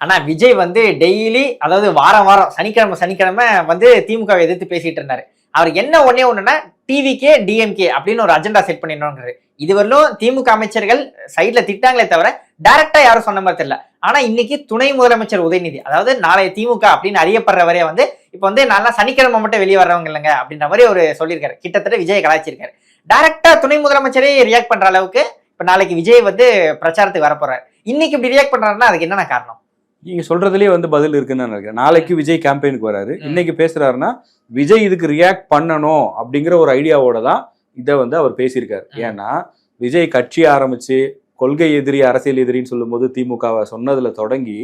ஆனால் விஜய் வந்து டெய்லி அதாவது வாரம் வாரம் சனிக்கிழமை சனிக்கிழமை வந்து திமுகவை எதிர்த்து பேசிட்டு இருந்தார். அவர் என்ன ஒன்றே ஒன்றுன்னா டிவிக்கே டிஎம்கே அப்படின்னு ஒரு அஜெண்டா செட் பண்ணிடணுங்கிறது இதுவரையிலும் திமுக அமைச்சர்கள் சைடில் திட்டாங்களே தவிர டைரக்டாக யாரும் சொன்ன மாதிரி தெரியல. ஆனால் இன்னைக்கு துணை முதலமைச்சர் உதயநிதி அதாவது நாளைய திமுக அப்படின்னு அறியப்படுறவரே வந்து இப்போ வந்து நல்லா சனிக்கிழமை மட்டும் வெளியே வர்றவங்க இல்லைங்க அப்படின்ற மாதிரி ஒரு சொல்லியிருக்காரு. கிட்டத்தட்ட விஜய் கலாய்ச்சிருக்காரு. டைரக்டா துணை முதலமைச்சரே ரியாக்ட் பண்ற அளவுக்கு இப்போ நாளைக்கு விஜய் வந்து பிரச்சாரத்துக்கு வரப்போறாரு. இன்னைக்கு இப்படி ரியாக்ட் பண்றாருன்னா அதுக்கு என்னென்ன காரணம்? நீங்க சொல்றதுலயே வந்து பதில் இருக்குன்னு நான் நினைக்கிறேன். நாளைக்கு விஜய் கேம்பெயினுக்கு வராரு. இன்னைக்கு பேசுறாருன்னா விஜய் இதுக்கு ரியாக்ட் பண்ணணும் அப்படிங்கிற ஒரு ஐடியாவோட தான் இதை வந்து அவர் பேசியிருக்காரு. ஏன்னா விஜய் கட்சி ஆரம்பிச்சு கொள்கை எதிரி அரசியல் எதிரின்னு சொல்லும்போது திமுகவை சொன்னதுல தொடங்கி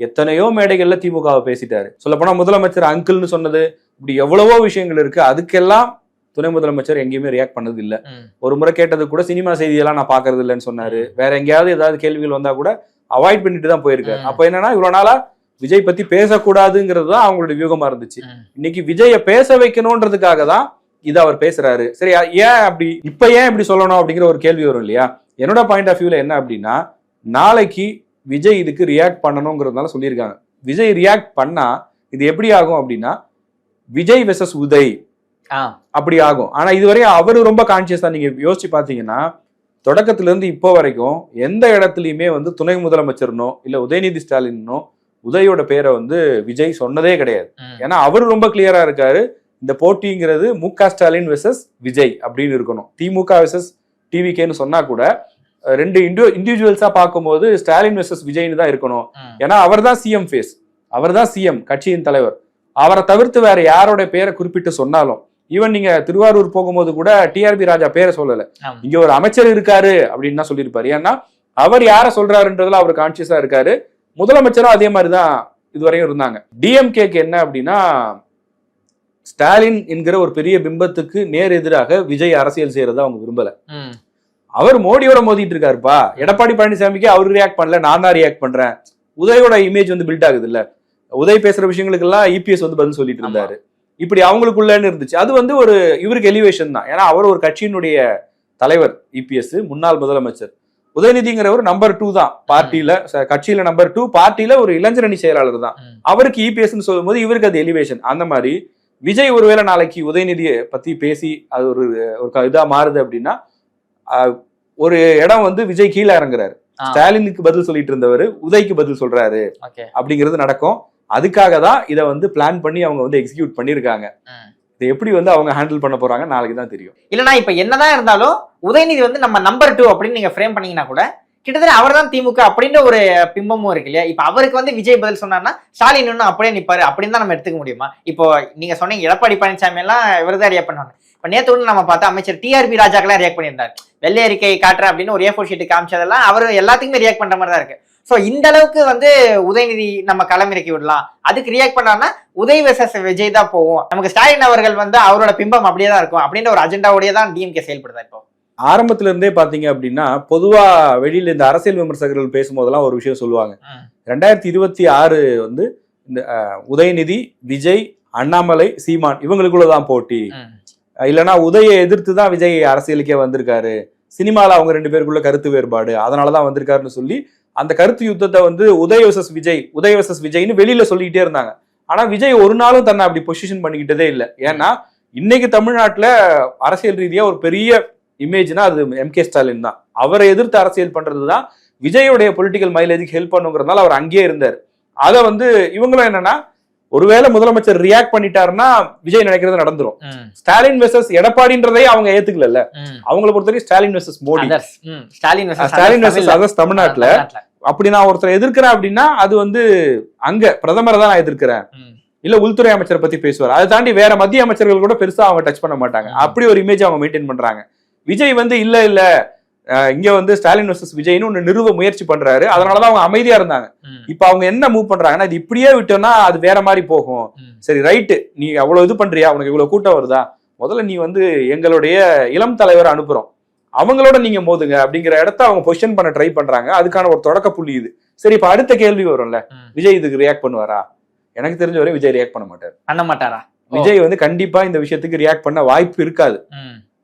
எத்தனையோ மேடைகள்ல திமுகவை பேசிட்டாரு. சொல்லப்போனா முதலமைச்சர் அங்கிள்னு சொன்னது இப்படி எவ்வளவோ விஷயங்கள் இருக்கு. அதுக்கெல்லாம் துணை முதலமைச்சர் எங்கேயுமே ரியாக்ட் பண்ணது இல்ல. ஒரு முறை கேட்டது கூட சினிமா செய்தியெல்லாம் நான் பாக்குறது இல்லைன்னு சொன்னாரு வேற எங்கேயாவது ஏதாவது கேள்விகள் வந்தா கூட அவாய்ட் பண்ணிட்டு தான் போயிருக்காரு. அப்ப என்னன்னா இவ்வளவு நாளா விஜய் பத்தி பேசக்கூடாதுங்கிறது தான் அவங்களுடைய வியூகமா இருந்துச்சு. இன்னைக்கு விஜய பேச வைக்கணும்ன்றதுக்காக தான் இதை அவர் பேசுறாரு. சரி ஏன் அப்படி இப்ப ஏன் இப்படி சொல்லணும் அப்படிங்கிற ஒரு கேள்வி வரும் இல்லையா? என்னோட பாயிண்ட் ஆஃப் வியூல என்ன அப்படின்னா நாளைக்கு விஜய் இதுக்கு ரியாக்ட் பண்ணணுங்கிறதுனால சொல்லியிருக்காங்க. விஜய் ரியாக்ட் பண்ணா இது எப்படி ஆகும் அப்படின்னா விஜய் வெசஸ் உதய் அப்படி ஆகும். ஆனா இதுவரையும் அவரு ரொம்ப கான்சியஸா நீங்க யோசிச்சு பாத்தீங்கன்னா தொடக்கத்துல இருந்து இப்போ வரைக்கும் எந்த இடத்துலயுமே வந்து துணை முதலமைச்சர்னோ இல்ல உதயநிதி ஸ்டாலினோ உதயோட பேரை வந்து விஜய் சொன்னதே கிடையாது. ஏன்னா அவர் ரொம்ப கிளியரா இருக்காரு. இந்த போட்டிங்கிறது மு க ஸ்டாலின் வெசஸ் விஜய் அப்படின்னு இருக்கணும். திமுக வெசஸ் டிவிகேன்னு சொன்னா கூட ரெண்டு இண்டியோ இண்டிவிஜுவல்ஸா பார்க்கும்போது ஸ்டாலின் வெசஸ் விஜய்னு தான் இருக்கணும். ஏன்னா அவர் தான் சிஎம் ஃபேஸ் அவர் தான் சிஎம் கட்சியின் தலைவர். அவரை தவிர்த்து வேற யாரோட பேரை குறிப்பிட்டு சொன்னாலும் ஈவன் நீங்க திருவாரூர் போகும்போது கூட டிஆர்பி ராஜா பேரை சொல்லல. இங்க ஒரு அமைச்சர் இருக்காரு அப்படின்னு தான் சொல்லியிருப்பாரு. ஏன்னா அவர் யார சொல்றாருன்றதுல அவர் கான்சியஸா இருக்காரு. முதலமைச்சரும் அதே மாதிரி தான் இதுவரையும் இருந்தாங்க. டிஎம்கேக்கு என்ன அப்படின்னா ஸ்டாலின் என்கிற ஒரு பெரிய பிம்பத்துக்கு நேர் எதிராக விஜய் அரசியல் செய்யறத அவங்க விரும்பல. அவர் மோடியோட மோதிட்டு இருக்காருப்பா. எடப்பாடி பழனிசாமிக்கு அவர் ரியாக்ட் பண்ணல நான் தான் ரியாக்ட் பண்றேன். உதயோட இமேஜ் வந்து பில்ட் ஆகுது இல்ல உதய் பேசுற விஷயங்களுக்கெல்லாம் இபிஎஸ் வந்து பதில் சொல்லிட்டு இருந்தாரு. இப்படி அவங்களுக்குள்ளன்னு இருந்துச்சு. அது வந்து ஒரு இவருக்கு எலிவேஷன் தான். ஏன்னா அவர் ஒரு கட்சியினுடைய தலைவர் இபிஎஸ் முன்னாள் முதலமைச்சர். உதயநிதிங்கிறவர் நம்பர் டூ தான். பார்ட்டியில கட்சியில நம்பர் டூ பார்ட்டியில ஒரு இளைஞரணி செயலாளர் தான். அவருக்கு இபிஎஸ்ன்னு சொல்லும்போது இவருக்கு அது எலிவேஷன் அந்த மாதிரி விஜய் ஒருவேளை நாளைக்கு உதயநிதியை பத்தி பேசி அது ஒரு ஒரு இதா மாறுது அப்படின்னா ஒரு இடம் வந்து விஜய் கீழே இறங்குறாரு. ஸ்டாலினுக்கு பதில் சொல்லிட்டு இருந்தவர் உதய்க்கு பதில் சொல்றாரு. அப்படிங்கிறது நடக்கும். அதுக்காக தான் இதை வந்து பிளான் பண்ணி அவங்க வந்து எக்ஸிக்யூட் பண்ணியிருக்காங்க. இதை எப்படி வந்து அவங்க ஹேண்டில் பண்ண போறாங்க நாளைக்கு தான் தெரியும். இல்லனா இப்ப என்னதான் இருந்தாலும் உதயநிதி வந்து நம்ம நம்பர் டூ அப்படின்னு நீங்க ஃப்ரேம் பண்ணீங்கன்னா கூட கிட்டத்தட்ட அவர் தான் திமுக அப்படின்ற ஒரு பிம்பமும் இருக்கு இல்லையா? இப்ப அவருக்கு வந்து விஜய் பதில் சொன்னார்னா ஸ்டாலின் இன்னும் அப்படியே நிப்பாரு அப்படின்னு தான் நம்ம எடுத்துக்க முடியுமா? இப்போ நீங்க சொன்னீங்க எடப்பாடி பழனிசாமி எல்லாம் இவர் தான் ரியாக்ட் பண்ணுவாங்க. இப்ப நேத்து ஒன்று நம்ம பார்த்தா அமைச்சர் டிஆர்பி ராஜாக்கெல்லாம் ரியாக்ட் பண்ணியிருந்தார். வெள்ளை அறிக்கை காட்டுற அப்படின்னு ஒரு ஏ ஃபோர் ஷீட் காமிச்சதெல்லாம் அவர் எல்லாத்துக்குமே ரியாக்ட் பண்ற மாதிரி தான் இருக்கு. ஸோ இந்த அளவுக்கு வந்து உதயநிதி நம்ம களமிறக்கி விடலாம். அதுக்கு ரியாக்ட் பண்ணாருன்னா உதய் வெசஸ் விஜய் தான் போகும் நமக்கு ஸ்டாலின் அவர்கள் வந்து அவரோட பிம்பம் அப்படியே தான் இருக்கும். அப்படின்ற ஒரு அஜெண்டாவோடய தான் டிஎம்கே செயல்படுதா இப்போ? ஆரம்பத்துல இருந்தே பாத்தீங்க அப்படின்னா பொதுவா வெளியில இந்த அரசியல் விமர்சகர்கள் பேசும்போதெல்லாம் ஒரு விஷயம் சொல்லுவாங்க. ரெண்டாயிரத்தி இருபத்தி ஆறு வந்து இந்த உதயநிதி விஜய் அண்ணாமலை சீமான் இவங்களுக்குள்ளதான் போட்டி. இல்லைன்னா உதயை எதிர்த்து தான் விஜய் அரசியலுக்கே வந்திருக்காரு. சினிமால அவங்க ரெண்டு பேருக்குள்ள கருத்து வேறுபாடு. அதனாலதான் வந்திருக்காருன்னு சொல்லி அந்த கருத்து யுத்தத்தை வந்து உதயவசஸ் விஜய் உதயவசஸ் விஜய்னு வெளியில சொல்லிக்கிட்டே இருந்தாங்க. ஆனா விஜய் ஒரு நாளும் தன்னை அப்படி பொசிஷன் பண்ணிக்கிட்டதே இல்லை. ஏன்னா இன்னைக்கு தமிழ்நாட்டுல அரசியல் ரீதியா ஒரு பெரிய இமேஜ்னா அது எம் கே ஸ்டாலின் தான். அவரை எதிர்த்து அரசியல் பண்றது தான் விஜயோடைய பொலிட்டிக்கல் மைலேஜுக்கு ஹெல்ப் பண்ணுங்கிறதுனால அவர் அங்கேயே இருந்தார். அதை வந்து இவங்களும் என்னன்னா ஒருவேளை முதலமைச்சர் ரியாக்ட் பண்ணிட்டாருன்னா விஜய் நினைக்கிறது நடந்துரும். ஸ்டாலின் வெர்சஸ் எடப்பாடின்றதே அவங்க ஏத்துக்கல. அவங்கள பொறுத்தவரைக்கும் Stalin versus Modi. Stalin Stalin versus. Others தமிழ்நாட்டுல. அப்படி நான் ஒருத்தரை எதிர்க்கிறேன் அப்படின்னா அது வந்து அங்க பிரதமரை தான் நான் எதிர்க்கிறேன். இல்ல உள்துறை அமைச்சரை பத்தி பேசுவார் அதை தாண்டி வேற மத்திய அமைச்சர்கள் கூட பெருசா அவங்க டச் பண்ண மாட்டாங்க. அப்படி ஒரு இமேஜ் அவங்க மெயின்டைன் பண்றாங்க விஜய் வந்து இல்ல இல்ல இங்க வந்து ஸ்டாலின் வெர்சஸ் விஜய்னு ஒண்ணு நிறுவ முயற்சி பண்றாரு. அதனாலதான் அவங்க அமைதியா இருந்தாங்க. இப்ப அவங்க என்ன மூவ் பண்றாங்கன்னா இது இப்படியே விட்டோம்னா அது வேற மாதிரி போகும். சரி ரைட்டு நீ அவ்வளவு இது பண்றியா? உனக்கு இவ்வளவு கூட்டம் வருதா? முதல்ல நீ வந்து எங்களுடைய இளம் தலைவரை அனுப்புறோம். அவங்களோட நீங்க மோதுங்க அப்படிங்கிற இடத்த அவங்க பொசிஷன் பண்ண ட்ரை பண்றாங்க. அதுக்கான ஒரு தொடக்க புள்ளி இது. சரி இப்ப அடுத்த கேள்வி வரும்ல. விஜய் இதுக்கு ரியாக்ட் பண்ணுவாரா? எனக்கு தெரிஞ்ச வரை விஜய் ரியாக்ட் பண்ண மாட்டார். பண்ண மாட்டாரா. விஜய் வந்து கண்டிப்பா இந்த விஷயத்துக்கு ரியாக்ட் பண்ண வாய்ப்பு இருக்காது.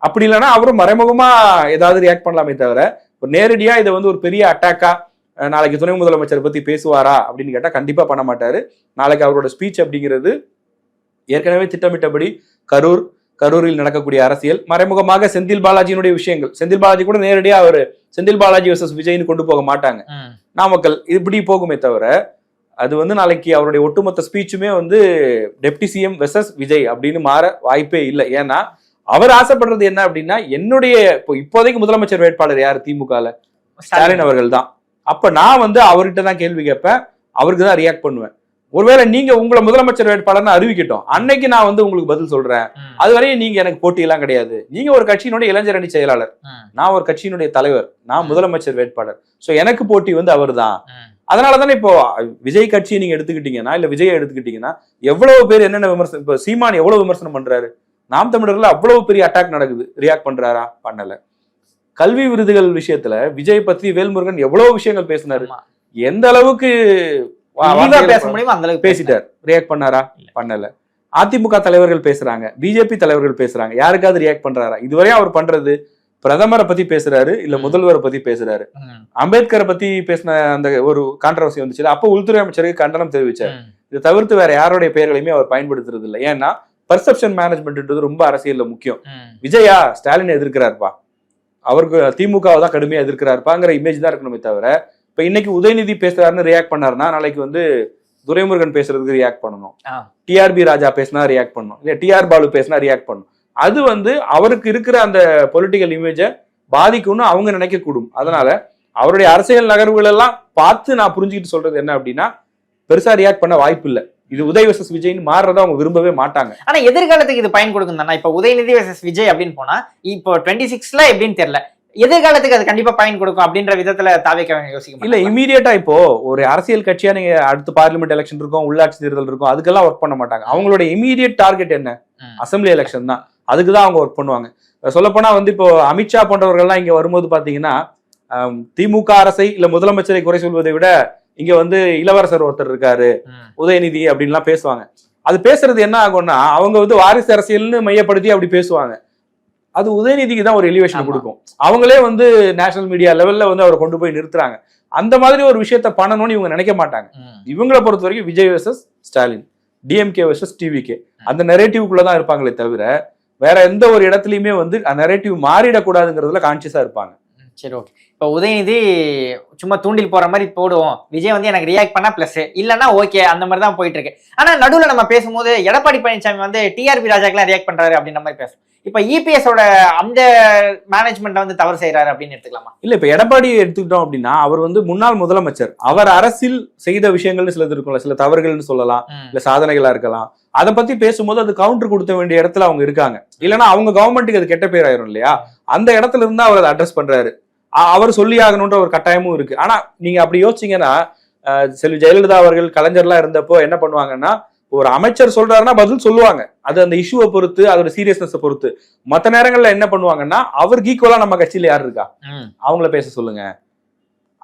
அப்படி இல்லைன்னா அவரும் மறைமுகமா ஏதாவது ரியாக்ட் பண்ணலாமே தவிர ஒரு நேரடியா இதை வந்து ஒரு பெரிய அட்டாக்கா நாளைக்கு துணை முதலமைச்சர் பத்தி பேசுவாரா அப்படின்னு கேட்டா கண்டிப்பா பண்ண மாட்டாரு. நாளைக்கு அவரோட ஸ்பீச் அப்படிங்கிறது ஏற்கனவே திட்டமிட்டபடி கரூர் கரூரில் நடக்கக்கூடிய அரசியல். மறைமுகமாக செந்தில் பாலாஜியினுடைய விஷயங்கள். செந்தில் பாலாஜி கூட நேரடியா அவர் செந்தில் பாலாஜி வர்சஸ் விஜய்னு கொண்டு போக மாட்டாங்க. நாமக்கல் இப்படி போகுமே தவிர அது வந்து நாளைக்கு அவருடைய ஒட்டுமொத்த ஸ்பீச்சுமே வந்து டெப்டி சிஎம் வெசஸ் விஜய் அப்படின்னு மாற வாய்ப்பே இல்லை. ஏன்னா அவர் ஆசைப்படுறது என்ன அப்படின்னா என்னுடைய இப்போ இப்போதைக்கு முதலமைச்சர் வேட்பாளர் யார்? திமுகல. ஸ்டாலின். அவர்கள் தான். அப்ப நான் வந்து அவர்கிட்ட தான் கேள்வி கேட்பேன். அவருக்கு தான் ரியாக்ட் பண்ணுவேன். ஒருவேளை நீங்க உங்களை முதலமைச்சர் வேட்பாளர்னு அறிவிக்கட்டும். அன்னைக்கு நான் வந்து உங்களுக்கு பதில் சொல்றேன். அது வரையும் நீங்க எனக்கு போட்டி எல்லாம் கிடையாது. நீங்க ஒரு கட்சியினுடைய இளைஞர் அணி செயலாளர். நான் ஒரு கட்சியினுடைய தலைவர். நான். முதலமைச்சர் வேட்பாளர். சோ எனக்கு போட்டி வந்து. அதனால தானே இப்போ விஜய் கட்சியை நீங்க எடுத்துக்கிட்டீங்கன்னா இல்ல விஜய் எடுத்துக்கிட்டீங்கன்னா எவ்வளவு பேர் என்னென்ன விமர்சனம் இப்போ சீமான் எவ்வளவு விமர்சனம் பண்றாரு? நாம் தமிழர்ல அவ்வளவு பெரிய அட்டாக் நடக்குது. ரியாக்ட் பண்றாரா? பண்ணல. கல்வி விருதுகள் விஷயத்துல விஜய் பத்தி வேல்முருகன் எவ்வளவு விஷயங்கள் பேசினாரு. எந்த அளவுக்கு பேச முடியுமோ அந்த அளவுக்கு பேசிட்டார். ரியாக்ட் பண்ணாரா. பண்ணல. அதிமுக தலைவர்கள் பேசுறாங்க. பிஜேபி தலைவர்கள் பேசுறாங்க. யாருக்காவது ரியாக்ட் பண்றாரா? இதுவரையும் அவர் பண்றது பிரதமரை பத்தி பேசுறாரு இல்ல. முதல்வரை பத்தி பேசுறாரு. அம்பேத்கரை பத்தி பேசின அந்த ஒரு கான்ட்ரவர்சி வந்துச்சுல அப்போ உள்துறை அமைச்சருக்கு கண்டனம் தெரிவிச்சார். இதை தவிர்த்து வேற யாருடைய பெயர்களையுமே அவர் பயன்படுத்துறது இல்லை ஏன்னா பர்செப்ஷன் மேனேஜ்மெண்ட்ன்றது ரொம்ப அரசியல்ல முக்கியம். விஜயா ஸ்டாலின் எதிர்க்கிறாருப்பா? அவருக்கு திமுகவை தான் கடுமையா எதிர்க்கிறாருப்பாங்கிற இமேஜ் தான் இருக்கணுமே தவிர இப்ப இன்னைக்கு உதயநிதி பேசுறாருன்னு ரியாக்ட் பண்ணாருன்னா நாளைக்கு வந்து துரைமுருகன் பேசுறதுக்கு ரியாக்ட் பண்ணணும். டிஆர்பி ராஜா பேசினா ரியாக்ட் பண்ணணும். இல்ல டிஆர் பாலு பேசினா ரியாக்ட் பண்ணணும். அது வந்து அவருக்கு இருக்கிற அந்த பொலிட்டிக்கல் இமேஜை பாதிக்கும்னு அவங்க நினைக்க கூடும் அதனால அவருடைய அரசியல் நகர்வுகள் எல்லாம் பார்த்து நான் புரிஞ்சுக்கிட்டு சொல்றது என்ன அப்படின்னா பெருசா ரியாக்ட் பண்ண வாய்ப்பு இல்ல இது உதய் வர்சஸ் விஜய்னு மாறுறத அவங்க விரும்பவே மாட்டாங்க. ஆனா எதிர்காலத்துக்கு இது பயன் கொடுக்கும் தானே? இப்ப உதயநிதி வர்சஸ் விஜய் அப்படின்னு போனா இப்போ டுவெண்ட்டி சிக்ஸ்ல எப்படின்னு தெரியல. எதிர்காலத்துக்கு அது கண்டிப்பா பயன் கொடுக்கும் அப்படின்ற விதத்துல தாவேக்க யோசிக்க இல்ல? இமீடியட்டா இப்போ ஒரு அரசியல் கட்சியா நீங்க அடுத்து பார்லிமெண்ட் எலெக்ஷன் இருக்கும் உள்ளாட்சி தேர்தல் இருக்கும் அதுக்கெல்லாம் ஒர்க் பண்ண மாட்டாங்க. அவங்களோட இமீடியட் டார்கெட் என்ன. அசம்பிளி எலெக்ஷன் தான். அதுக்கு தான் அவங்க ஒர்க் பண்ணுவாங்க. சொல்லப்போனா வந்து இப்போ அமித்ஷா போன்றவர்கள்லாம் இங்க வரும்போது பாத்தீங்கன்னா திமுக அரசை இல்ல முதலமைச்சரை குறை சொல்வதை விட இங்க வந்து இளவரசர் ஒருத்தர் இருக்காரு. உதயநிதி அப்படின்லாம் பேசுவாங்க. அது பேசுறது என்ன ஆகும்னா அவங்க வந்து வாரிசு அரசியல்னு மையப்படுத்தி அப்படி பேசுவாங்க. அது உதயநிதிக்கு தான் ஒரு எலிவேஷன். கொடுக்கும். அவங்களே வந்து நேஷனல் மீடியா லெவல்ல வந்து அவரை கொண்டு போய் நிறுத்துறாங்க. அந்த மாதிரி ஒரு விஷயத்த பண்ணணும்னு இவங்க நினைக்க மாட்டாங்க. இவங்களை பொறுத்த வரைக்கும் Vijay versus Stalin DMK versus TVK அந்த நெரேட்டிவ்க்குள்ள தான் இருப்பாங்களே தவிர வேற எந்த ஒரு இடத்துலயுமே வந்து நெரேட்டிவ் மாறிடக்கூடாதுங்கிறதுல கான்சியஸா இருப்பாங்க. சரி ஓகே இப்போ உதயநிதி சும்மா தூண்டில் போற மாதிரி போடுவோம். விஜய் வந்து எனக்கு ரியாக்ட் பண்ணா பிளஸ் இல்லைன்னா ஓகே அந்த மாதிரி தான் போயிட்டு இருக்கு. ஆனா நடுவுல நம்ம பேசும்போது எடப்பாடி பழனிசாமி வந்து டிஆர்பி ராஜாக்கெல்லாம் ரியாக்ட் பண்றாரு அப்படின்ற மாதிரி பேசும் இப்போ இபிஎஸோட அந்த மேனேஜ்மெண்ட் வந்து தவறு செய்யறாரு அப்படின்னு எடுத்துக்கலாமா? இல்ல இப்ப எடப்பாடி எடுத்துக்கிட்டோம் அப்படின்னா அவர் வந்து முன்னாள் முதலமைச்சர். அவர் அரசில் செய்த விஷயங்கள்னு சிலது இருக்கும்ல சில தவறுகள்னு சொல்லலாம். இல்ல சாதனைகளா இருக்கலாம். அதை பத்தி பேசும்போது அது கவுண்டர் கொடுத்த வேண்டிய இடத்துல அவங்க இருக்காங்க. இல்லைன்னா அவங்க கவர்மெண்ட்டுக்கு அது கெட்ட பேர் ஆயிரும் இல்லையா? அந்த இடத்துல இருந்தா அவர் அதை அட்ரஸ் பண்றாரு. அவர் சொல்லி ஆகணுன்ற ஒரு கட்டாயமும் இருக்கு. ஆனா நீங்க அப்படி யோசிச்சீங்கன்னா செல்வி ஜெயலலிதா அவர்கள் கலைஞர்லாம் இருந்தப்போ என்ன பண்ணுவாங்கன்னா ஒரு அமைச்சர் சொல்றாருன்னா பதில் சொல்லுவாங்க. அது அந்த இஷ்யூவை பொறுத்து அதோட சீரியஸ்னஸ் பொறுத்து. மத்த நேரங்கள்ல என்ன பண்ணுவாங்கன்னா அவருக்கு ஈக்குவலா நம்ம கட்சியில யார் இருக்கா. அவங்கள பேச சொல்லுங்க.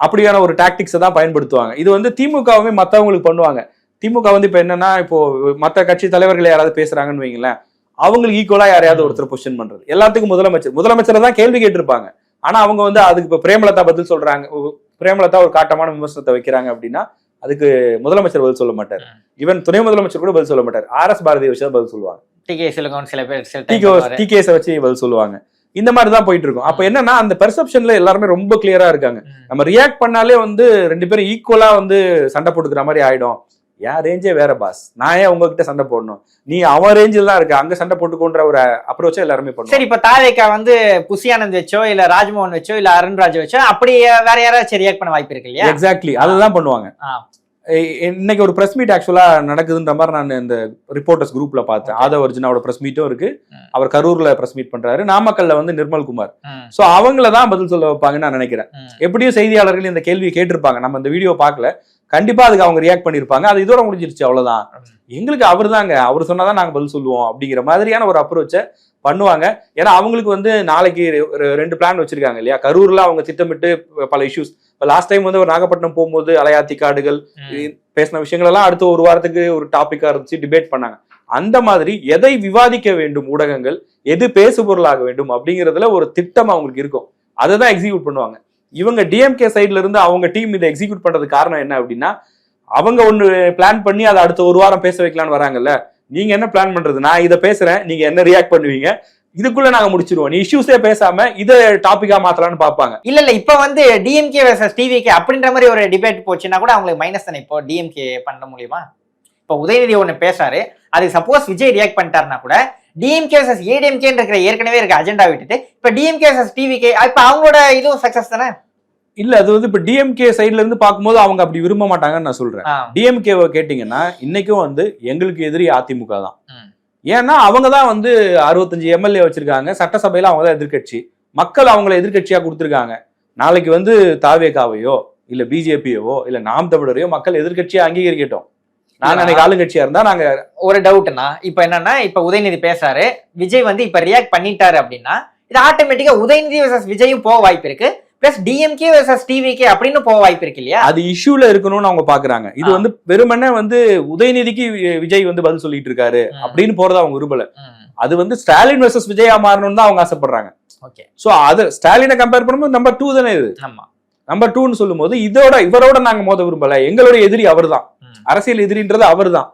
அப்படியான ஒரு டாக்டிக்ஸை தான் பயன்படுத்துவாங்க. இது வந்து திமுகவுமே மத்தவங்களுக்கு பண்ணுவாங்க. திமுக வந்து இப்ப என்னன்னா இப்போ மத்த கட்சி தலைவர்கள் யாராவது பேசுறாங்கன்னு வைங்களேன் அவங்களுக்கு ஈக்குவலா யாரையாவது ஒருத்தர் பொசிஷன் பண்றது. எல்லாத்துக்கும் முதலமைச்சர் முதலமைச்சர் தான் கேள்வி கேட்டிருப்பாங்க. ஆனா அவங்க வந்து அதுக்கு இப்ப பிரேமலதா பதில் சொல்றாங்க. பிரேமலதா ஒரு காட்டமான விமர்சனத்தை வைக்கிறாங்க அப்படின்னா அதுக்கு முதலமைச்சர் பதில் சொல்ல மாட்டார். ஈவன் துணை முதலமைச்சர் கூட பதில் சொல்ல மாட்டார். ஆர் எஸ் பாரதி வச்சு தான் பதில் சொல்லுவாங்க. சில பேர் சில time டிகே பண்ணுவாரு. டிகேஸை வச்சு பதில் சொல்லுவாங்க. இந்த மாதிரி தான் போயிட்டு இருக்கும். அப்ப என்னன்னா அந்த பெர்செப்ஷன்ல எல்லாருமே ரொம்ப கிளியரா இருக்காங்க. நம்ம ரியாக்ட் பண்ணாலே வந்து ரெண்டு பேரும் ஈக்குவலா வந்து சண்டை போட்டுக்கிற மாதிரி ஆயிடும். என் ரேஞ்சே வேற பாஸ் நான் ஏன் உங்ககிட்ட சண்டை போடணும். நீ அவன் ரேஞ்சில் தான் இருக்க. அங்க சண்டை போட்டுக்கோன்ற ஒரு அப்ரோச்சை எல்லாருமே பண்ணுவோம் சரி இப்ப தாவேக்கா வந்து புசியானந்த் வச்சோ இல்ல ராஜ்மோகன் வச்சோ இல்ல அருண்ராஜ் வச்சோ அப்படி வேற யாராச்சும் ரியாக்ட் பண்ண வாய்ப்பு இருக்கு இல்லையா? எக்ஸாக்ட்லி அதுதான் பண்ணுவாங்க. இன்னைக்கு ஒரு பிரஸ் மீட் ஆக்சுவலா நடக்குதுன்ற மாதிரி நான் இந்த ரிப்போர்ட்டர்ஸ் குரூப்ல பார்த்தேன். ஆதவ அர்ஜுனாவோட பிரஸ் மீட்டும் இருக்கு. அவர் கரூர்ல பிரஸ் மீட் பண்றாரு. நாமக்கல்ல வந்து நிர்மல் குமார். சோ அவங்கள தான் பதில் சொல்ல வைப்பாங்கன்னு நான் நினைக்கிறேன். எப்படியும் செய்தியாளர்கள் இந்த கேள்வியை கேட்டிருப்பாங்க. நம்ம இந்த வீடியோ பார்க்கல. கண்டிப்பா அதுக்கு அவங்க ரியாக்ட் பண்ணிருப்பாங்க. அது இதோட முடிஞ்சிருச்சு அவ்வளவுதான். எங்களுக்கு அவர் தாங்க அவர் சொன்னாதான் நாங்க பதில் சொல்லுவோம் அப்படிங்கிற மாதிரியான ஒரு அப்ரோச்சை பண்ணுவாங்க. ஏன்னா அவங்களுக்கு வந்து நாளைக்கு ரெண்டு பிளான் வச்சிருக்காங்க இல்லையா? கரூர்ல அவங்க திட்டமிட்டு பல இஷ்யூஸ் இப்போ லாஸ்ட் டைம் வந்து ஒரு நாகப்பட்டினம் போகும்போது அலையாத்தி காடுகள். பேசின விஷயங்கள் எல்லாம் அடுத்த ஒரு வாரத்துக்கு ஒரு டாபிக்கா இருந்துச்சு டிபேட் பண்ணாங்க. அந்த மாதிரி எதை விவாதிக்க வேண்டும் ஊடகங்கள்? எது பேசு பொருளாக வேண்டும்? அப்படிங்கிறதுல ஒரு திட்டம் அவங்களுக்கு இருக்கும். அதை தான் எக்ஸிக்யூட் பண்ணுவாங்க. இவங்க டிஎம்கே சைட்ல இருந்து அவங்க டீம் இதை எக்ஸிக்யூட் பண்றது காரணம் என்ன அப்படின்னா அவங்க ஒன்று பிளான் பண்ணி அதை அடுத்த ஒரு வாரம் பேச வைக்கலாம்னு வராங்கல்ல. நீங்க என்ன பிளான் பண்றது? நான் இதை பேசுறேன் நீங்க என்ன ரியாக்ட் பண்ணுவீங்க? இதுக்குள்ள நாங்க முடிச்சிருவோம். நீ இஷ்யூஸே பேசாம இதை டாபிக்கா மாத்தலாம்னு பாப்பாங்க இல்ல இல்ல இப்ப வந்து டிஎம்கே வர்சஸ் டிவிகே அப்படின்ற மாதிரி ஒரு டிபேட் போச்சுன்னா கூட அவங்களுக்கு மைனஸ் தானே. இப்போ டிஎம்கே பண்ண முடியுமா? இப்போ உதயநிதி ஒண்ணு பேசாரு அதுக்கு சப்போஸ் விஜய் ரியாக்ட் பண்ணிட்டாருன்னா கூட டிஎம்கே வர்சஸ் ஏடிஎம்கே இருக்கிற ஏற்கனவே இருக்க அஜெண்டா விட்டுட்டு இப்ப டிஎம்கே வர்சஸ் டிவிகே இப்ப அவங்களோட இதுவும் சக்சஸ் தானே? இல்ல அது வந்து இப்ப டிஎம்கே சைடுல இருந்து பார்க்கும்போது அவங்க அப்படி விரும்ப மாட்டாங்கன்னு நான் சொல்றேன். ஆ, டிஎம்கேவை கேட்டீங்கன்னா இன்னைக்கும் வந்து எங்களுக்கு எதிரி அதிமுக தான். ஏன்னா அவங்க தான் வந்து அறுபத்தஞ்சு எம்எல்ஏ வச்சிருக்காங்க. சட்டசபையில அவங்க தான் எதிர்க்கட்சி. மக்கள் அவங்கள எதிர்க்கட்சியா கொடுத்துருக்காங்க. நாளைக்கு வந்து தாவேகாவையோ இல்ல பிஜேபியவோ இல்ல நாம் தமிழரையோ மக்கள் எதிர்க்கட்சியா அங்கீகரிக்கட்டும். நான் அன்னைக்கு ஆளுங்கட்சியா இருந்தா நாங்க ஒரு டவுட்னா இப்ப என்னன்னா இப்ப உதயநிதி பேசுறாரு. விஜய் வந்து இப்ப ரியாக்ட் பண்ணிட்டாரு அப்படின்னா இது ஆட்டோமேட்டிக்கா உதயநிதி விஜயும் போக வாய்ப்பு இருக்கு. பிளஸ் டிஎம்கே வர்சஸ் டிவிகே அப்படின்னு போக வாய்ப்பு இருக்கு இல்லையா? அது இஷ்யூல இருக்கணும்னு அவங்க பாக்குறாங்க. இது. வந்து வெறுமனே வந்து உதயநிதிக்கு விஜய் வந்து பதில் சொல்லிட்டு இருக்காரு. அப்படின்னு போறத அவங்க விரும்பல. அது வந்து ஸ்டாலின் வர்சஸ் விஜயா மாறணும்னு தான் அவங்க ஆசைப்படுறாங்க. ஓகே சோ அது ஸ்டாலினை கம்பேர் பண்ணும்போது நம்பர் டூ தானே இது? ஆமா. நம்பர் டூன்னு சொல்லும்போது இதோட இவரோட நாங்க மோத விரும்பல. எங்களுடைய எதிரி அவர்தான். ம். அரசியல் எதிரின்றது அவர்தான்.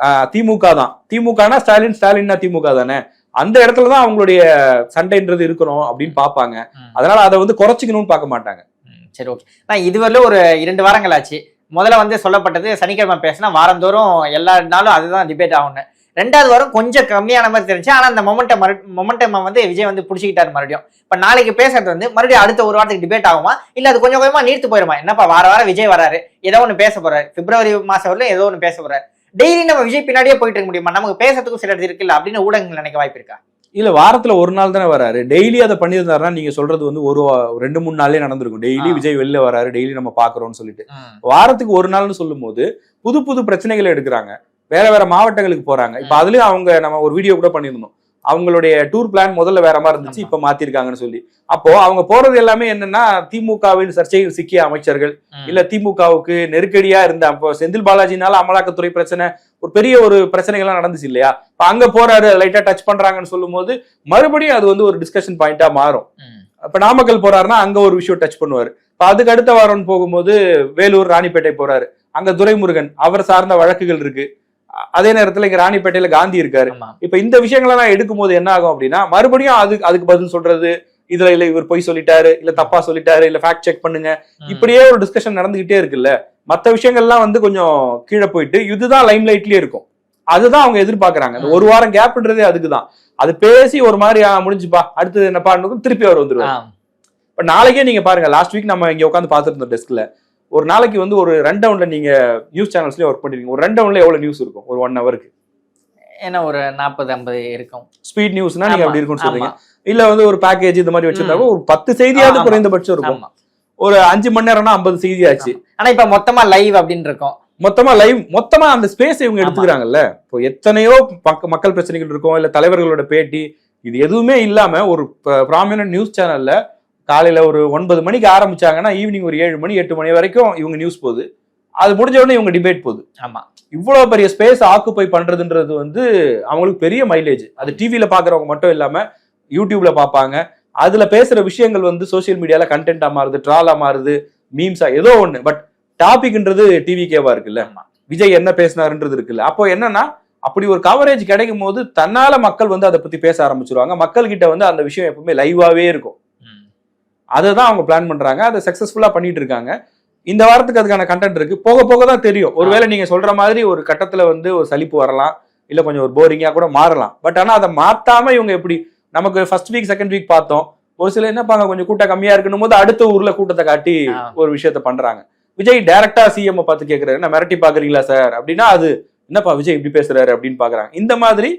ஆஹ் திமுக தான் திமுகனா ஸ்டாலின் ஸ்டாலின்னா திமுக தானே அந்த இடத்துல தான் அவங்களுடைய சண்டைன்றது இருக்கணும் அப்படின்னு பார்ப்பாங்க. அதனால அதை வந்து குறைச்சிக்கணும்னு பார்க்க மாட்டாங்க. சரி ஓகே நான் இதுவரையில ஒரு இரண்டு வாரங்கள் ஆச்சு. முதல்ல வந்து சொல்லப்பட்டது சனிக்கிழமை பேசினா வாரந்தோறும் எல்லா நாளும் அதுதான் டிபேட் ஆகும்னு. ரெண்டாவது வாரம் கொஞ்சம் கம்மியான மாதிரி தெரிஞ்சு ஆனா அந்த மொமெண்டம் மறு மொமெண்டம் வந்து விஜய் வந்து பிடிச்சிக்கிட்டாரு மறுபடியும். இப்ப நாளைக்கு பேசுறது வந்து மறுபடியும் அடுத்த ஒரு வாரத்துக்கு டிபேட் ஆகுமா? இல்ல அது கொஞ்சம் கொஞ்சமா நீர்த்து போயிருமா? என்னப்பா வார வாரம் விஜய் வராரு. ஏதோ ஒன்று பேச போறாரு. பிப்ரவரி மாசம் வரல ஏதோ ஒன்று பேச போறாரு. டெய்லி நம்ம விஜய் பின்னாடியே போயிட்டு இருக்க முடியுமா? நமக்கு பேசுறதுக்கும் சில இடத்து இருக்குல்ல? அப்படின்னு ஊடகங்கள் நினைக்க வாய்ப்பு இருக்கா? இல்ல வாரத்துல ஒரு நாள் தானே வராரு. டெய்லி அதை பண்ணியிருந்தாருன்னா நீங்க சொல்றது வந்து ஒரு ரெண்டு மூணு நாளே நடந்திருக்கும். டெய்லி. விஜய் வெளில வராரு டெய்லி நம்ம பாக்குறோம்னு சொல்லிட்டு. வாரத்துக்கு ஒரு நாள்னு சொல்லும்போது புது புது பிரச்சனைகளை எடுக்கிறாங்க. வேற வேற மாவட்டங்களுக்கு போறாங்க. இப்ப அதுலயும் அவங்க நம்ம ஒரு வீடியோ கூட பண்ணியிருந்தோம். அவங்களுடைய டூர் பிளான் முதல்ல வேற மாதிரி இருந்துச்சு. இப்ப மாத்திருக்காங்கன்னு சொல்லி. அப்போ அவங்க போறது எல்லாமே என்னன்னா திமுகவின் சர்ச்சையில் சிக்கிய அமைச்சர்கள். இல்ல திமுகவுக்கு நெருக்கடியா இருந்த அப்போ செந்தில் பாலாஜினால அமலாக்கத்துறை பிரச்சனை ஒரு பெரிய ஒரு பிரச்சனைகள்லாம் நடந்துச்சு இல்லையா? இப்ப அங்க போறாரு லைட்டா டச் பண்றாங்கன்னு சொல்லும்போது மறுபடியும் அது வந்து ஒரு டிஸ்கஷன் பாயிண்டா மாறும். இப்ப நாமக்கல் போறாருன்னா அங்க ஒரு விஷயம் டச் பண்ணுவாரு. இப்ப அதுக்கு அடுத்த வாரம் போகும்போது வேலூர் ராணிப்பேட்டை போறாரு. அங்க துரைமுருகன் அவர் சார்ந்த வழக்குகள் இருக்கு. அதே நேரத்துல இங்க ராணிப்பேட்டையில காந்தி இருக்காரு. இப்ப இந்த விஷயங்களெல்லாம் எடுக்கும் போது என்ன ஆகும் அப்படின்னா மறுபடியும் அது அதுக்கு பதில் சொல்றது இதுல இல்ல இவர் பொய் சொல்லிட்டாரு இல்ல தப்பா சொல்லிட்டாரு இல்ல ஃபேக்ட் செக் பண்ணுங்க. இப்படியே ஒரு டிஸ்கஷன் நடந்துகிட்டே இருக்குல்ல. மத்த விஷயங்கள்லாம் வந்து கொஞ்சம் கீழே போயிட்டு இதுதான் லைம் லைட்லயே இருக்கும். அதுதான் அவங்க எதிர்பார்க்கறாங்க. ஒரு வாரம் கேப்ன்றதே அதுக்குதான். அது பேசி ஒரு மாதிரி "ஆ, முடிஞ்சுப்பா அடுத்தது என்னப்பா திருப்பி அவர் வந்துருவாரு. ஆ. இப்ப நாளைக்கே நீங்க பாருங்க லாஸ்ட் வீக் நம்ம இங்க உட்காந்து பாத்துருந்தோம் டெஸ்க்ல ஒரு நாளைக்கு வந்து ஒரு ரன் டவுன்ல நீங்க நியூஸ் சேனல்ஸ்லயே ஒர்க் பண்ணிருக்கீங்க ஒரு ரன் டவுன்ல எவ்வளவு நியூஸ் இருக்கும்? ஒரு ஒன் ஹவருக்கு என்ன ஒரு நாற்பது ஐம்பது இருக்கும். ஸ்பீட் நியூஸ்னா நீங்க அப்படி இருக்கும்னு சொல்றீங்க. இல்ல வந்து ஒரு பேக்கேஜ் இந்த மாதிரி வச்சிருந்தாங்க ஒரு பத்து செய்தியாவது. குறைந்தபட்சம் இருக்கும். ஒரு அஞ்சு மணி நேரம்னா ஐம்பது செய்தி ஆச்சு. ஆனா இப்ப மொத்தமா லைவ் அப்படின்னு இருக்கும். மொத்தமா லைவ் மொத்தமா அந்த ஸ்பேஸ் இவங்க. எடுத்துக்கிறாங்கல்ல? இப்போ எத்தனையோ மக்க- மக்கள் பிரச்சனைகள் இருக்கும் இல்ல தலைவர்களோட பேட்டி இது எதுவுமே இல்லாம ஒரு ப்ராமினன்ட் நியூஸ் சேனல்ல காலையில ஒரு ஒன்பது மணிக்கு ஆரம்பிச்சாங்கன்னா ஈவினிங் ஒரு ஏழு மணி எட்டு மணி வரைக்கும் இவங்க நியூஸ் போகுது. அது முடிஞ்ச உடனே இவங்க டிபேட் போகுது. ஆமா. இவ்வளவு பெரிய ஸ்பேஸ் ஆக்குப்பை பண்றதுன்றது வந்து அவங்களுக்கு பெரிய மைலேஜ் அது டிவில பாக்குறவங்க மட்டும் இல்லாம யூடியூப்ல பார்ப்பாங்க அதுல பேசுற விஷயங்கள் வந்து சோஷியல் மீடியால கண்டென்ட்டா மாறுது ட்ராலா மாறுது மீம்ஸா ஏதோ ஒண்ணு. பட் டாபிக்ன்றது டிவிக்கேவா இருக்குல்ல? ஆமா. விஜய் என்ன பேசினாருன்றது இருக்குல்ல? அப்போ என்னன்னா அப்படி ஒரு கவரேஜ் கிடைக்கும் போது தன்னால மக்கள் வந்து அதை பத்தி பேச ஆரம்பிச்சிருவாங்க. மக்கள் கிட்ட வந்து அந்த விஷயம் எப்பவுமே லைவாவே இருக்கும். அதை தான் அவங்க பிளான் பண்றாங்க. அதை சக்சஸ்ஃபுல்லா பண்ணிட்டு இருக்காங்க இந்த வாரத்துக்கு அதுக்கான கண்டென்ட் இருக்கு. போக போக தான் தெரியும். ஒருவேளை நீங்க சொல்ற மாதிரி ஒரு கட்டத்துல வந்து ஒரு சலிப்பு வரலாம். இல்ல கொஞ்சம் ஒரு போரிங்கா கூட மாறலாம். பட் ஆனா அதை மாத்தாம இவங்க எப்படி நமக்கு ஃபர்ஸ்ட் வீக் செகண்ட் வீக் பார்த்தோம். ஒரு சில என்னப்பாங்க கொஞ்சம் கூட்டம் கம்மியா இருக்கணும் போது அடுத்த ஊர்ல கூட்டத்தை காட்டி. ஒரு விஷயத்த பண்றாங்க. விஜய் டைரக்டா சிஎம் பார்த்து கேக்குறாரு. நான் மிரட்டி பாக்குறீங்களா சார் அப்படின்னா அது என்னப்பா விஜய் இப்படி பேசுறாரு? அப்படின்னு பாக்குறாங்க இந்த மாதிரி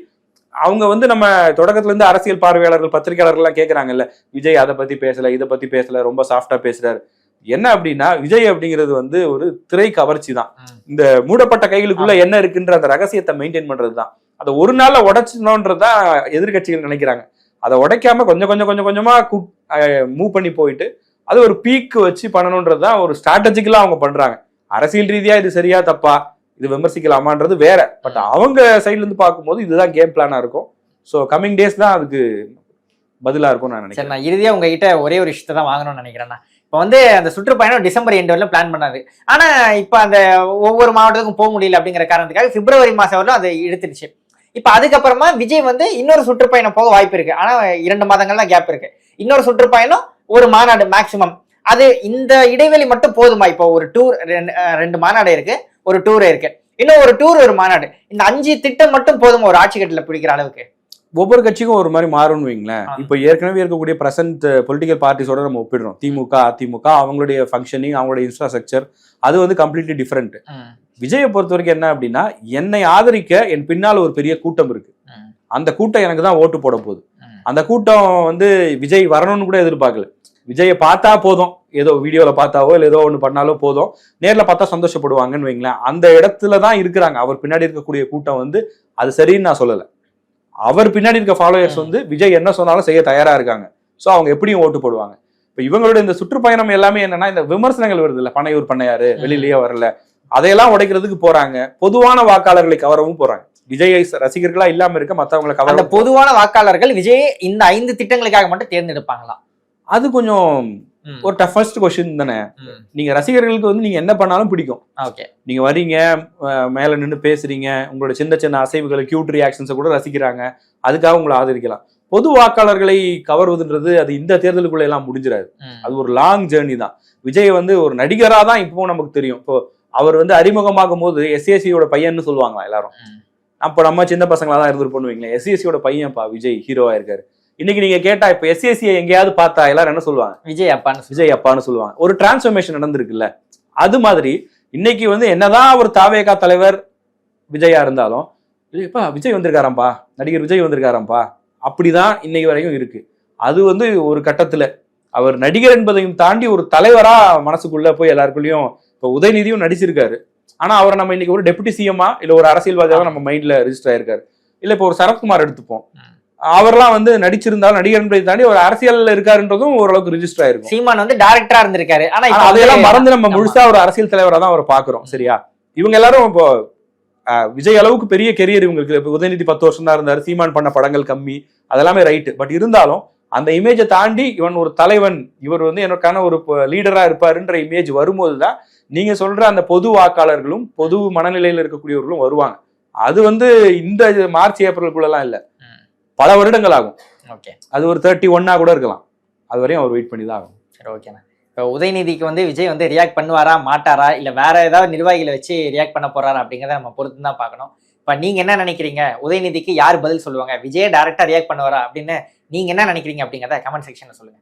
அவங்க வந்து நம்ம தொடக்கத்துல இருந்து அரசியல் பார்வையாளர்கள் பத்திரிகையாளர்கள் எல்லாம் கேக்குறாங்கல்ல விஜய் அதை பத்தி பேசல இதை பத்தி பேசல ரொம்ப சாஃப்டா பேசுறாரு. என்ன அப்படின்னா விஜய் அப்படிங்கிறது வந்து ஒரு திரை கவர்ச்சி தான். இந்த மூடப்பட்ட கைகளுக்குள்ள என்ன இருக்குன்ற அந்த ரகசியத்தை மெயின்டைன் பண்றது தான் அதை ஒரு நாள்ல உடைச்சிடணுன்றதுதான் எதிர்கட்சிகள் நினைக்கிறாங்க. அதை உடைக்காம கொஞ்சம் கொஞ்சம் கொஞ்சம் கொஞ்சமா மூவ் பண்ணி போயிட்டு அது ஒரு பீக் வச்சு பண்ணணுன்றது தான் ஒரு ஸ்ட்ராட்டஜிக்கலா அவங்க பண்றாங்க. அரசியல் ரீதியா இது சரியா தப்பா? இது விமர்சிக்கலாமான்றது வேற. பட் அவங்க சைடுல இருந்து பார்க்கும்போது இதுதான் கேம் பிளானா இருக்கும். ஸோ கம்மிங் டேஸ் தான் அதுக்கு பதிலா இருக்கும் நான் நினைக்கிறேன். நான் இறுதியா உங்ககிட்ட ஒரே ஒரு விஷயத்தை தான் வாங்கணும்னு நினைக்கிறேன் இப்போ வந்து அந்த சுற்றுப்பயணம் டிசம்பர் எண்டு வரலாம் பிளான் பண்ணாது. ஆனா இப்போ அந்த ஒவ்வொரு மாவட்டத்துக்கும் போக முடியல அப்படிங்கிற காரணத்துக்காக பிப்ரவரி மாசம் வரலும் அதை எடுத்துருச்சு இப்போ அதுக்கப்புறமா விஜய் வந்து இன்னொரு சுற்றுப்பயணம் போக வாய்ப்பு இருக்கு. ஆனா இரண்டு மாதங்கள்லாம் கேப் இருக்கு. இன்னொரு சுற்றுப்பயணம் ஒரு மாநாடு மேக்சிமம் அது இந்த இடைவெளி மட்டும் போதுமா? இப்போ ஒரு டூர் ரெண்டு மாநாடு இருக்கு. ஒரு டூர் இருக்கு. இன்னும் ஒரு டூர் ஒரு மாநாடு. இந்த அஞ்சு திட்டம் மட்டும் போதுமா ஒரு ஆட்சி கட்டில பிடிக்கிற அளவுக்கு? ஒவ்வொரு கட்சிக்கும் ஒரு மாதிரி மாறும்னு வைங்களேன். இப்போ ஏற்கனவே இருக்கக்கூடிய பிரசன்ட் பொலிட்டிக்கல் பார்ட்டிஸோட நம்ம ஒப்பிடுறோம். திமுக அதிமுக அவங்களுடைய ஃபங்க்ஷனிங் அவங்களுடைய இன்ஃப்ராஸ்ட்ரக்சர் அது வந்து கம்ப்ளீட்லி டிஃப்ரெண்ட் விஜயை பொறுத்த வரைக்கும் என்ன அப்படின்னா என்னை ஆதரிக்க என் பின்னால் ஒரு பெரிய கூட்டம் இருக்கு. அந்த கூட்டம் எனக்கு தான் ஓட்டு போட போகுது. அந்த கூட்டம் வந்து விஜய் வரணும்னு கூட எதிர்பார்க்கல. விஜயை பார்த்தா போதும். ஏதோ வீடியோல பார்த்தாவோ இல்லை ஏதோ ஒன்று பண்ணாலோ போதும். நேர்ல பார்த்தா சந்தோஷப்படுவாங்கன்னு வைங்களேன். அந்த இடத்துல தான் இருக்கிறாங்க. அவர் பின்னாடி இருக்கக்கூடிய கூட்டம் வந்து அது சரின்னு நான் சொல்லல. அவர் பின்னாடி இருக்க ஃபாலோயர்ஸ். வந்து விஜய் என்ன சொன்னாலும் செய்ய தயாரா இருக்காங்க. ஸோ அவங்க எப்படியும் ஓட்டு போடுவாங்க. இப்போ இவங்களோட இந்த சுற்றுப்பயணம் எல்லாமே என்னன்னா இந்த விமர்சனங்கள் வருது இல்ல பனையூர் பண்ணையாரு. வெளியிலயே வரல. அதையெல்லாம் உடைக்கிறதுக்கு போறாங்க. பொதுவான வாக்காளர்களை கவரவும் போறாங்க. விஜய் ரசிகர்களா இல்லாம இருக்க மத்தவங்களை அந்த கவர பொதுவான வாக்காளர்கள் விஜய் இந்த ஐந்து திட்டங்களுக்காக மட்டும் தேர்ந்தெடுப்பாங்களாம் அது கொஞ்சம். ஒரு டஃபஸ்ட் கொஸ்டின் தானே. நீங்க ரசிகர்களுக்கு வந்து நீங்க என்ன பண்ணாலும் பிடிக்கும். ஓகே. நீங்க வரீங்க மேல நின்று பேசுறீங்க உங்களோட சின்ன சின்ன அசைவுகளை கியூட் ரியாக்ஷன்ஸை கூட ரசிக்கிறாங்க. அதுக்காக உங்களை ஆதரிக்கலாம். பொது வாக்காளர்களை கவர்வதுன்றது அது இந்த தேர்தலுக்குள்ள எல்லாம் முடிஞ்சிடாது. அது ஒரு லாங் ஜேர்னி தான். விஜய் வந்து ஒரு நடிகரா தான் இப்போ நமக்கு தெரியும். இப்போ அவர் வந்து அறிமுகமாகும் போது எஸ்ஏசியோட பையன்னு சொல்லுவாங்களா எல்லாரும். அப்போ நம்ம சின்ன பசங்களா தான் இருந்துருப்போம்னு வைங்களேன். எஸ்சிஎஸ்சியோட பையன்ப்பா விஜய் ஹீரோவா இருக்காரு. இன்னைக்கு நீங்க கேட்டா இப்போ எஸ்சிஎஸ்சியை எங்கேயாவது பார்த்தா எல்லாரும் என்ன சொல்லுவாங்க? விஜய் அப்பான்னு. விஜய் அப்பான்னு சொல்லுவாங்க. ஒரு டிரான்ஸ்ஃபர்மேஷன் நடந்திருக்குல்ல. அது மாதிரி இன்னைக்கு வந்து என்னதான் ஒரு தாவேகா தலைவர் விஜயா இருந்தாலும் விஜய்ப்பா விஜய் வந்திருக்காராம்ப்பா. நடிகர் விஜய் வந்திருக்காராம்ப்பா. அப்படிதான் இன்னைக்கு வரைக்கும் இருக்கு. அது வந்து ஒரு கட்டத்துல அவர் நடிகர் என்பதையும் தாண்டி ஒரு தலைவரா மனசுக்குள்ள போய் எல்லாருக்குள்ளயும் இப்போ உதயநிதியும் நடிச்சிருக்காரு. ஆனா அவரை நம்ம இன்னைக்கு ஒரு டெபுட்டி சிஎம்மா இல்ல ஒரு அரசியல்வாதியாக நம்ம மைண்ட்ல ரெஜிஸ்டர் ஆயிருக்காரு. இல்ல இப்போ ஒரு சரத்குமார் எடுத்துப்போம். அவர்லாம் வந்து நடிச்சிருந்தாலும் நடிகர் என்பதை தாண்டி ஒரு அரசியல்ல இருக்காருன்றதும் ஓரளவுக்கு ரெஜிஸ்டர் ஆயிருக்கும். சீமான் வந்து டைரக்டரா இருந்திருக்காரு. ஆனா அதையெல்லாம் மறந்து நம்ம. முழுசா ஒரு அரசியல் தலைவரா தான் அவரை பாக்குறோம் சரியா? இவங்க எல்லாரும் இப்போ விஜய் அளவுக்கு பெரிய கெரியர் இவங்களுக்கு. உதயநிதி பத்து வருஷம் தான் இருந்தாரு சீமான் பண்ண படங்கள் கம்மி அதெல்லாமே ரைட்டு பட் இருந்தாலும் அந்த இமேஜை தாண்டி இவன் ஒரு தலைவன் இவர் வந்து எனக்கான ஒரு லீடரா இருப்பாருன்ற இமேஜ் வரும்போது தான் நீங்க சொல்ற அந்த பொது வாக்காளர்களும் பொது மனநிலையில இருக்கக்கூடியவர்களும் வருவாங்க. அது வந்து இந்த மார்ச் ஏப்ரலுக்குள்ளலாம் இல்ல. பல வருடங்கள் ஆகும் ஓகே. அது ஒரு தேர்ட்டி ஒன்னா கூட இருக்கலாம். அது வரையும் அவர் வெயிட் பண்ணி தான் ஆகும் சரி ஓகேண்ணா இப்போ உதயநிதிக்கு வந்து விஜய் வந்து ரியாக்ட் பண்ணுவாரா மாட்டாரா இல்ல வேற ஏதாவது நிர்வாகிகளை வச்சு ரியாக்ட் பண்ண போறாரா அப்படிங்கிறத நம்ம பொறுத்து தான் பார்க்கணும். இப்போ நீங்க என்ன நினைக்கிறீங்க? உதயநிதிக்கு யார் பதில் சொல்லுவாங்க? விஜய் டைரக்டா ரியாக்ட் பண்ணுவாரா அப்படின்னு நீங்க என்ன நினைக்கிறீங்க அப்படிங்கிறத கமெண்ட் செக்ஷன்ல சொல்லுங்க.